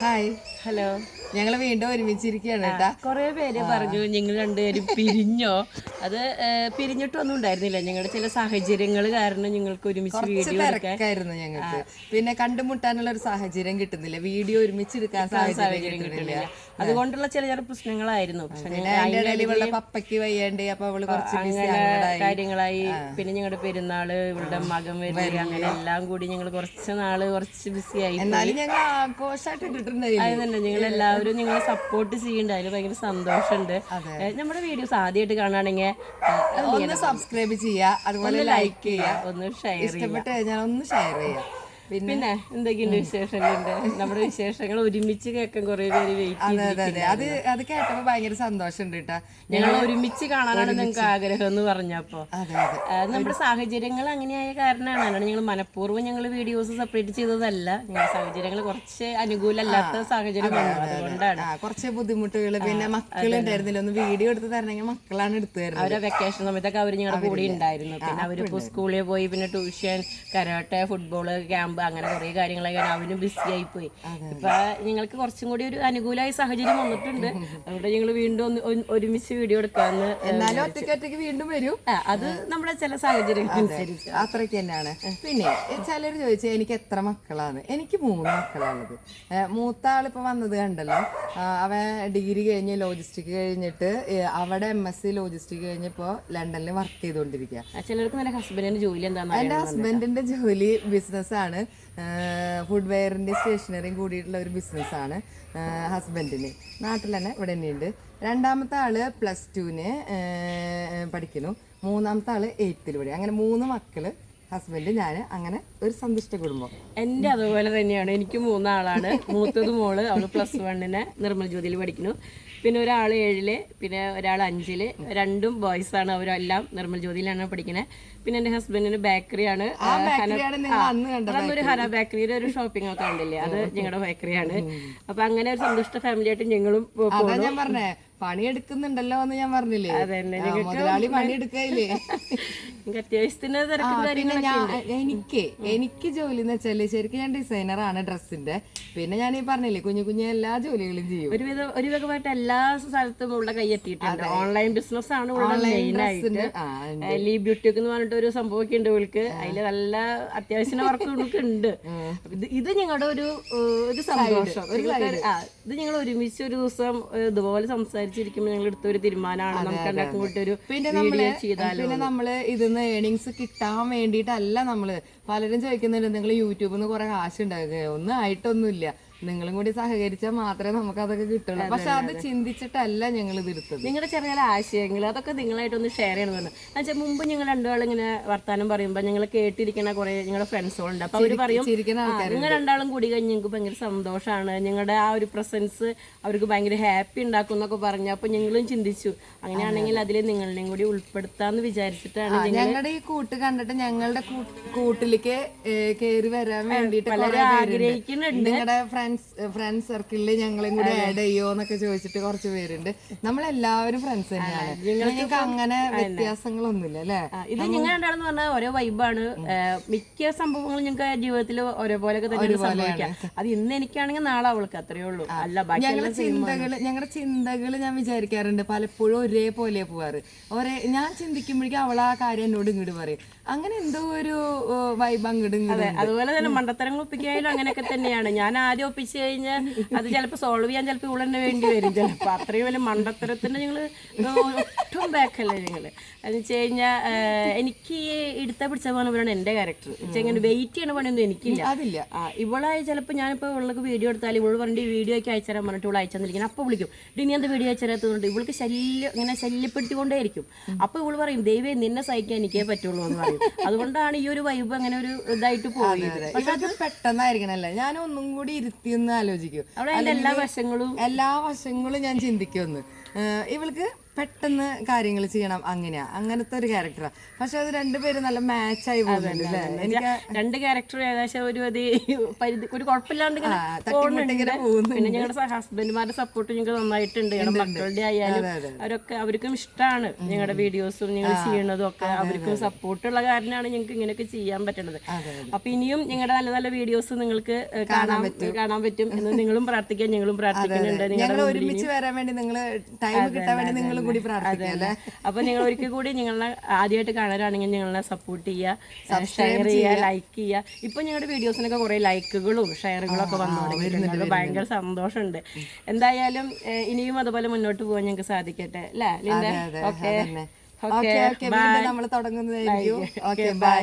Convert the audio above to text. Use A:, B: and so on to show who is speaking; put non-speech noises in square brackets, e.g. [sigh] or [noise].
A: Hi
B: hello
A: ഞങ്ങൾ വീണ്ടും ഒരുമിച്ചിരിക്കുകയാണ് കേട്ടാ.
B: കുറെ പേര് പറഞ്ഞു ഞങ്ങൾ രണ്ടുപേരും പിരിഞ്ഞോ? അത് പിരിഞ്ഞിട്ടൊന്നും ഉണ്ടായിരുന്നില്ല. ഞങ്ങളുടെ ചില സാഹചര്യങ്ങൾ കാരണം ഞങ്ങൾക്ക് ഒരുമിച്ച് വീഡിയോ
A: തിരക്കായിരുന്നു ഞങ്ങൾക്ക്. പിന്നെ കണ്ടുമുട്ടാനുള്ള ഒരു സാഹചര്യം കിട്ടുന്നില്ല. വീഡിയോ ഒരുമിച്ച് എടുക്കാൻ
B: സാഹചര്യം
A: കിട്ടുന്നില്ല.
B: അതുകൊണ്ടുള്ള ചില ചില പ്രശ്നങ്ങളായിരുന്നു. പക്ഷെ
A: പപ്പയ്ക്ക് വയ്യാണ്ട് അപ്പൊ അവൾ കുറച്ച്
B: കാര്യങ്ങളായി. പിന്നെ ഞങ്ങളുടെ പെരുന്നാൾ ഇവളുടെ മകൻ വരുന്നത് അങ്ങനെ എല്ലാം കൂടി ഞങ്ങൾ കുറച്ച് നാൾ കുറച്ച് ബിസി ആയി.
A: എന്നാലും ഞങ്ങൾ ആഘോഷമായിട്ട്
B: ഇട്ടിട്ടുണ്ടായിരുന്നു. തന്നെ നിങ്ങൾ എല്ലാവരും നിങ്ങളെ സപ്പോർട്ട് ചെയ്യുന്നുണ്ട്. അതിൽ ഭയങ്കര സന്തോഷമുണ്ട്. നമ്മുടെ വീഡിയോസ് ആദ്യമായിട്ട് കാണുകയാണെങ്കിൽ
A: ഒന്ന് സബ്സ്ക്രൈബ് ചെയ്യുക അതുപോലെ ലൈക്ക് ചെയ്യുക
B: ഒന്ന് ഷെയർ
A: ഇഷ്ടപ്പെട്ട് കഴിഞ്ഞാൽ ഒന്ന് ഷെയർ ചെയ്യാം പിന്നെ
B: എന്തൊക്കെയുണ്ട് വിശേഷങ്ങളുണ്ട്? നമ്മുടെ വിശേഷങ്ങൾ ഒരുമിച്ച് കേൾക്കാൻ കുറെ പേര് വെയിറ്റ്
A: അതെ അതെ കേട്ടപ്പോ ഭയങ്കര സന്തോഷമുണ്ട് കേട്ടാ.
B: ഞങ്ങൾ ഒരുമിച്ച് കാണാനാണ് നിങ്ങൾക്ക് ആഗ്രഹം എന്ന് പറഞ്ഞപ്പോ. നമ്മുടെ സാഹചര്യങ്ങൾ അങ്ങനെയായ കാരണമാണ്. അതാണ് ഞങ്ങൾ മനഃപൂർവം ഞങ്ങൾ വീഡിയോസ് സെപ്പറേറ്റ് ചെയ്തതല്ല. ഞങ്ങളുടെ സാഹചര്യങ്ങൾ കുറച്ച് അനുകൂലമല്ലാത്ത സാഹചര്യം വന്നു. അതുകൊണ്ടാണ്.
A: കുറച്ച് ബുദ്ധിമുട്ടുകൾ. പിന്നെ മക്കളുണ്ടായിരുന്നില്ല ഒന്ന് വീഡിയോ എടുത്ത് തരണമെങ്കിൽ മക്കളാണ് എടുത്തു തരുന്നത്.
B: അവരെ വെക്കേഷൻ സമയത്തൊക്കെ അവർ ഞങ്ങളുടെ കൂടെ ഉണ്ടായിരുന്നു. പിന്നെ അവരിപ്പോൾ സ്കൂളിൽ പോയി പിന്നെ ട്യൂഷൻ കരാട്ടെ ഫുട്ബോൾ ക്യാമ്പ് അങ്ങനെ കുറേ കാര്യങ്ങളൊക്കെ അവനും ബിസി ആയി പോയി ഇപ്പൊ നിങ്ങൾക്ക് കുറച്ചും കൂടി ഒരു അനുകൂലമായ സാഹചര്യം വന്നിട്ടുണ്ട്. അതുകൊണ്ട് ഞങ്ങൾ വീണ്ടും ഒരുമിച്ച് വീഡിയോ എടുക്കാന്ന്
A: എന്നാലും ഒറ്റയ്ക്ക് ഒറ്റയ്ക്ക് വീണ്ടും വരും.
B: അത് നമ്മുടെ ചില സാഹചര്യങ്ങൾ അനുസരിച്ച്.
A: അത്രയ്ക്ക് തന്നെയാണ്. പിന്നെ ചിലർ ചോദിച്ചാൽ എനിക്ക് എത്ര മക്കളാണ് എനിക്ക് മൂന്ന് മക്കളാണത് മൂത്ത ആളിപ്പോൾ വന്നത് കണ്ടല്ലോ. അവൻ ഡിഗ്രി കഴിഞ്ഞ് ലോജിസ്റ്റിക് കഴിഞ്ഞിട്ട് അവിടെ എം എസ് സി ലോജിസ്റ്റിക് കഴിഞ്ഞപ്പോൾ ലണ്ടനിൽ വർക്ക് ചെയ്തുകൊണ്ടിരിക്കുക
B: ചിലർക്ക് നല്ല ഹസ്ബൻഡിന്റെ ജോലി എന്താണ്
A: എന്റെ ഹസ്ബൻഡിന്റെ ജോലി ബിസിനസ്സാണ് ഫുഡ് വെയറിന്റെ സ്റ്റേഷനറിയും കൂടിയിട്ടുള്ള ഒരു ബിസിനസ്സാണ് ഹസ്ബൻഡിന് നാട്ടിൽ തന്നെ ഇവിടെ തന്നെയുണ്ട്. രണ്ടാമത്തെ ആൾ പ്ലസ് ടുവിന് പഠിക്കുന്നു. മൂന്നാമത്തെ ആൾ എയ്ത്തിൽ പഠിക്കും അങ്ങനെ മൂന്ന് മക്കൾ ഹസ്ബൻഡ് ഞാൻ അങ്ങനെ ഒരു സന്തുഷ്ട കുടുംബം.
B: എന്റെ അതുപോലെ തന്നെയാണ്. എനിക്ക് മൂന്നാളാണ്. മൂത്തത് മോൾ അവൾ പ്ലസ് വണ്ണിന് നിർമ്മൽ ജ്യോതിയിൽ പഠിക്കുന്നു. പിന്നെ ഒരാൾ ഏഴിൽ പിന്നെ ഒരാൾ അഞ്ചിൽ. രണ്ടും ബോയ്സ് ആണ്. അവരെല്ലാം നിർമ്മൽ ജ്യോതിയിലാണ് പഠിക്കുന്നത് പിന്നെ എന്റെ ഹസ്ബൻഡിന് ബേക്കറിയാണ് ഒരു ഹന ബേക്കറിയുടെ ഒരു ഷോപ്പിംഗ് ഒക്കെ ഉണ്ടല്ലേ അത് ഞങ്ങളുടെ ബേക്കറിയാണ് അപ്പൊ അങ്ങനെ ഒരു സന്തുഷ്ട ഫാമിലി ആയിട്ട് ഞങ്ങളും പോ-
A: അതാ ഞാൻ പണി എടുക്കുന്നുണ്ടല്ലോ എന്ന് ഞാൻ പറഞ്ഞില്ലേ മുതലാളി പണി എടുക്കയില്ലേ [laughs]
B: എനിക്ക്
A: എനിക്ക് എനിക്ക് ജോലി എന്ന് വെച്ചാൽ ശരിക്കും ഞാൻ ഡിസൈനർ ആണ് ഡ്രസ്സിന്റെ. പിന്നെ ഞാൻ ഈ പറഞ്ഞില്ലേ കുഞ്ഞു കുഞ്ഞു എല്ലാ ജോലികളും ചെയ്യും.
B: ഒരുവിധം ഒരു വിധമായിട്ട് എല്ലാ സ്ഥലത്തും ഉള്ള കൈയെത്തിയിട്ടുണ്ട് ഓൺലൈൻ ബിസിനസ് ആണ് ലീ ബ്യൂട്ടിക്ക് എന്ന് പറഞ്ഞിട്ട് ഒരു സംഭവമൊക്കെ ഉണ്ട് ഇവൾക്ക്. അതിൽ നല്ല അത്യാവശ്യം വർക്ക് ഇവൾക്ക് ഉണ്ട്. ഇത് ഞങ്ങളുടെ ഒരു ഒരു സന്തോഷം. ഇത് ഞങ്ങൾ ഒരുമിച്ച് ഒരു ദിവസം ഇതുപോലെ ഇതുപോലെ സംസാരിച്ചിരിക്കുമ്പോൾ ഞങ്ങൾ എടുത്ത ഒരു തീരുമാനമാണ്. നമുക്ക് എല്ലാവർക്കും കൂട്ടി ഒരു
A: പിന്നെ
B: നമ്മൾ
A: പിന്നെ നമ്മൾ ഇതിന്ന് ഏണിങ്സ് കിട്ടാൻ വേണ്ടിയിട്ടല്ല നമ്മൾ പലരും ചോദിക്കുന്നുണ്ട് നിങ്ങൾ യൂട്യൂബിൽ നിന്ന് കുറെ കാശ് ഉണ്ടാക്കുക. ഒന്നും ആയിട്ടൊന്നുമില്ല. നിങ്ങളും കൂടി സഹകരിച്ചാൽ മാത്രമേ നമുക്ക് അതൊക്കെ കിട്ടുള്ളൂ പക്ഷെ അത് ചിന്തിച്ചിട്ടല്ല ഞങ്ങൾ ഇത് എടുത്തത്
B: നിങ്ങളുടെ ചെറിയ ആശയങ്ങൾ അതൊക്കെ നിങ്ങളായിട്ടൊന്ന് ഷെയർ ചെയ്യണമെന്ന് എന്നുവെച്ചാൽ മുമ്പ് ഞങ്ങൾ രണ്ടാളും ഇങ്ങനെ വർത്താനം പറയുമ്പോൾ ഞങ്ങൾ കേട്ടിരിക്കുന്ന കുറെ ഞങ്ങളുടെ ഫ്രണ്ട്സുകളുണ്ട് അപ്പൊ അവർ പറയും നിങ്ങൾ രണ്ടാളും കൂടി കഴിഞ്ഞ് ഞങ്ങൾക്ക് ഭയങ്കര സന്തോഷമാണ് ഞങ്ങളുടെ ആ ഒരു പ്രസൻസ് അവർക്ക് ഭയങ്കര ഹാപ്പി ഉണ്ടാക്കും എന്നൊക്കെ പറഞ്ഞു അപ്പൊ ഞങ്ങളും ചിന്തിച്ചു. അങ്ങനെയാണെങ്കിൽ അതിൽ നിങ്ങളെയും കൂടി ഉൾപ്പെടുത്താന്ന് വിചാരിച്ചിട്ടാണ്
A: ഞങ്ങളുടെ ഈ കൂട്ട് കണ്ടിട്ട് ഞങ്ങളുടെ കൂട്ടിലേക്ക് കയറി വരാൻ വേണ്ടിയിട്ട്
B: ആഗ്രഹിക്കുന്നുണ്ട്.
A: നിങ്ങളുടെ ഫ്രണ്ട്സ് ഫ്രണ്ട്സ് സർക്കിളിൽ ഞങ്ങളെയും കൂടെ ആഡ് ചെയ്യോ എന്നൊക്കെ ചോദിച്ചിട്ട് കുറച്ച് പേരുണ്ട്. നമ്മളെല്ലാവരും ഫ്രണ്ട്സ് തന്നെയാണ്. നിങ്ങൾക്ക് അങ്ങനെ വ്യത്യാസങ്ങളൊന്നുമില്ല അല്ലേ?
B: ഇത് ഞങ്ങൾ രണ്ടാളെന്ന് പറഞ്ഞാൽ ഓരോ വൈബാണ് മിക്ക സംഭവങ്ങളും ഞങ്ങൾക്ക് ജീവിതത്തിൽ ഒരേപോലെയൊക്കെ തന്നെ സംഭവിക്കാം. അത് ഇന്ന് എനിക്കാണെങ്കിൽ നാളെ അവൾക്ക് അത്രയേ ഉള്ളൂ. അല്ല
A: ഞങ്ങളുടെ ചിന്തകൾ ഞങ്ങളുടെ ചിന്തകൾ ഞാൻ വിചാരിക്കാറുണ്ട് പലപ്പോഴും ഒരേപോലെ പോവാറ്. ഒരേ ഞാൻ ചിന്തിക്കുമ്പോഴേക്കും അവൾ ആ കാര്യം എന്നോട് ഇങ്ങോട്ട് പറയും. അങ്ങനെ എന്തോ ഒരു വൈബ് അങ്ങോട്ട്
B: അതുപോലെ തന്നെ മണ്ടത്തരങ്ങൾ ഒപ്പിക്കായാലും അങ്ങനെയൊക്കെ തന്നെയാണ്. ഞാൻ ആദ്യം ഒപ്പിച്ചു കഴിഞ്ഞാൽ അത് ചിലപ്പോൾ സോൾവ് ചെയ്യാൻ ചിലപ്പോൾ ഇവിടെ തന്നെ വേണ്ടി വരും. ചിലപ്പോൾ അത്രയും വലിയ മണ്ടത്തരത്തിന് ഞങ്ങൾ ഒട്ടും ബാക്കല്ല ഞങ്ങൾ എന്ന് വെച്ച് കഴിഞ്ഞാൽ എനിക്ക് ഇടുത്ത പിടിച്ച ഇവരാണ് എന്റെ ക്യാരക്ടർ ഇങ്ങനെ വെയിറ്റ് ചെയ്യണ പണിയൊന്നും എനിക്കില്ല.
A: അതില്ല.
B: ഇവളായി ചിലപ്പോൾ ഞാനിപ്പോൾ ഇവൾക്ക് വീഡിയോ എടുത്താൽ ഇവൾ പറഞ്ഞിട്ട് ഈ വീഡിയോ ഒക്കെ അയച്ചുതരാൻ പറഞ്ഞിട്ട് ഇവൾ അയച്ചെന്നിരിക്കണം അപ്പോൾ വിളിക്കും ഇനി എന്താ വീഡിയോ അയച്ചുതരാത്തതുകൊണ്ട് ഇവൾക്ക് ശല്യം ഇങ്ങനെ ശല്യപ്പെടുത്തിക്കൊണ്ടേയിരിക്കും. അപ്പോൾ ഇവൾ പറയും ദൈവേ നിന്നെ സഹിക്കാൻ എനിക്കേ പറ്റുള്ളൂ എന്ന് പറയും. അതുകൊണ്ടാണ് ഈ ഒരു വൈബ് അങ്ങനെ ഒരു ഇതായിട്ട് പോയത്.
A: പക്ഷെ അത് പെട്ടെന്നായിരിക്കണല്ലേ ഞാൻ ഒന്നും കൂടി ഇരുത്തി ഒന്ന് ആലോചിക്കും.
B: എല്ലാ വശങ്ങളും
A: എല്ലാ വശങ്ങളും ഞാൻ ചിന്തിക്കുമെന്ന്. ഇവൾക്ക് പെട്ടെന്ന് കാര്യങ്ങൾ ചെയ്യണം അങ്ങനെയാ. അങ്ങനത്തെ ഒരു ക്യാരക്ടറാ പക്ഷെ അത് രണ്ടുപേരും നല്ല പോകുന്നുണ്ട് അല്ലേ എനിക്ക്
B: രണ്ട് ക്യാരക്ടർ ഏകദേശം ഒരു അത് പരിധി ഒരു കുഴപ്പമില്ലാണ്ട്. പിന്നെ ഞങ്ങളുടെ ഹസ്ബൻഡുമാരുടെ സപ്പോർട്ട് ഞങ്ങൾക്ക് നന്നായിട്ടുണ്ട്. ഞങ്ങളുടെ മക്കളുടെ ആയാലും അവരൊക്കെ അവർക്കും ഇഷ്ടമാണ് ഞങ്ങളുടെ വീഡിയോസും ഞങ്ങൾ ചെയ്യണതും ഒക്കെ അവർക്കും സപ്പോർട്ടുള്ള കാരണമാണ് ഞങ്ങൾക്ക് ഇങ്ങനെയൊക്കെ ചെയ്യാൻ പറ്റുന്നത് അപ്പൊ ഇനിയും ഞങ്ങളുടെ നല്ല നല്ല വീഡിയോസ് നിങ്ങൾക്ക് കാണാൻ പറ്റും. കാണാൻ പറ്റും എന്ന് നിങ്ങളും പ്രാർത്ഥിക്കാൻ ഞങ്ങളും പ്രാർത്ഥിക്കുന്നുണ്ട്. നിങ്ങൾ
A: ഒരുമിച്ച് വരാൻ വേണ്ടി നിങ്ങൾ ടൈം കിട്ടാൻ വേണ്ടി നിങ്ങളും കൂടി പ്രാർത്ഥിക്കുക അല്ലേ?
B: അപ്പൊ നിങ്ങൾ ഒരിക്കൽ കൂടി നിങ്ങളെ ആദ്യമായിട്ട് കാണാനാണെങ്കിൽ നിങ്ങളെ സപ്പോർട്ട് ചെയ്യുക ഷെയർ ചെയ്യുക ലൈക്ക് ചെയ്യുക. ഇപ്പൊ നിങ്ങളുടെ വീഡിയോസിനൊക്കെ കുറെ ലൈക്കുകളും ഷെയറുകളും ഒക്കെ വന്നു ഭയങ്കര സന്തോഷമുണ്ട്. എന്തായാലും ഇനിയും അതുപോലെ മുന്നോട്ട് പോകാൻ ഞങ്ങൾക്ക് സാധിക്കട്ടെ അല്ലേ ഓക്കെ
A: ഓക്കെ ഓക്കെ വീണ്ടും നമ്മൾ തുടങ്ങുന്നതായിരിക്കും. Okay bye